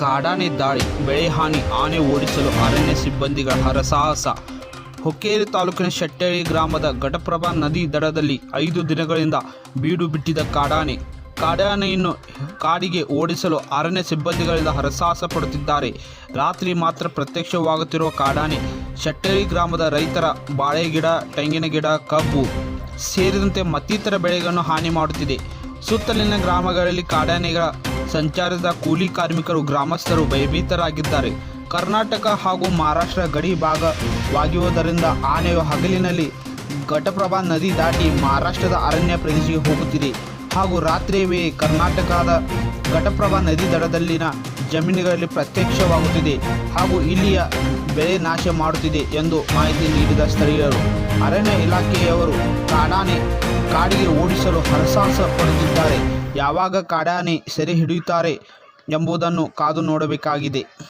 ಕಾಡಾನೆ ದಾಳಿ ಬೆಳೆ ಹಾನಿ ಆನೆ ಓಡಿಸಲು ಅರಣ್ಯ ಸಿಬ್ಬಂದಿಗಳ ಹರಸಾಹಸ. ಹೊಕ್ಕೇರಿ ತಾಲೂಕಿನ ಶೆಟ್ಟಳ್ಳಿ ಗ್ರಾಮದ ಘಟಪ್ರಭಾ ನದಿ ದಡದಲ್ಲಿ ಐದು ದಿನಗಳಿಂದ ಬೀಡು ಬಿಟ್ಟಿದ್ದ ಕಾಡಾನೆ. ಕಾಡಾನೆಯನ್ನು ಕಾಡಿಗೆ ಓಡಿಸಲು ಅರಣ್ಯ ಸಿಬ್ಬಂದಿಗಳಿಂದ ಹರಸಾಹಸ ಪಡುತ್ತಿದ್ದಾರೆ. ರಾತ್ರಿ ಮಾತ್ರ ಪ್ರತ್ಯಕ್ಷವಾಗುತ್ತಿರುವ ಕಾಡಾನೆ, ಶೆಟ್ಟಳ್ಳಿ ಗ್ರಾಮದ ರೈತರ ಬಾಳೆ ಗಿಡ ತೆಂಗಿನ ಗಿಡ, ಕಬ್ಬು ಸೇರಿದಂತೆ ಮತ್ತಿತರ ಬೆಳೆಗಳನ್ನು ಹಾನಿ ಮಾಡುತ್ತಿದೆ. ಸುತ್ತಲಿನ ಗ್ರಾಮಗಳಲ್ಲಿ ಕಾಡಾನೆಗಳ ಸಂಚಾರದ ಕೂಲಿ ಕಾರ್ಮಿಕರು, ಗ್ರಾಮಸ್ಥರು ಭಯಭೀತರಾಗಿದ್ದಾರೆ. ಕರ್ನಾಟಕ ಹಾಗೂ ಮಹಾರಾಷ್ಟ್ರ ಗಡಿ ಭಾಗವಾಗಿರುವುದರಿಂದ ಆನೆಯು ಹಗಲಿನಲ್ಲಿ ಘಟಪ್ರಭಾ ನದಿ ದಾಟಿ ಮಹಾರಾಷ್ಟ್ರದ ಅರಣ್ಯ ಪ್ರದೇಶಕ್ಕೆ ಹೋಗುತ್ತಿದೆ. ಹಾಗೂ ರಾತ್ರಿಯ ವೇಳೆ ಕರ್ನಾಟಕದ ಘಟಪ್ರಭಾ ನದಿ ದಡದಲ್ಲಿನ ಜಮೀನುಗಳಲ್ಲಿ ಪ್ರತ್ಯಕ್ಷವಾಗುತ್ತಿದೆ ಹಾಗೂ ಇಲ್ಲಿಯ ಬೆಳೆ ನಾಶ ಮಾಡುತ್ತಿದೆ ಎಂದು ಮಾಹಿತಿ ನೀಡಿದ ಸ್ಥಳೀಯರು. ಅರಣ್ಯ ಇಲಾಖೆಯವರು ಕಾಡಾನೆ ಕಾಡಿಗೆ ಓಡಿಸಲು ಹರಸಾಹಸ ಪಡುತ್ತಿದ್ದಾರೆ. ಯಾವಾಗ ಕಾಡಾನೆ ಸೆರೆ ಹಿಡಿಯುತ್ತಾರೆ ಎಂಬುದನ್ನು ಕಾದು ನೋಡಬೇಕಾಗಿದೆ.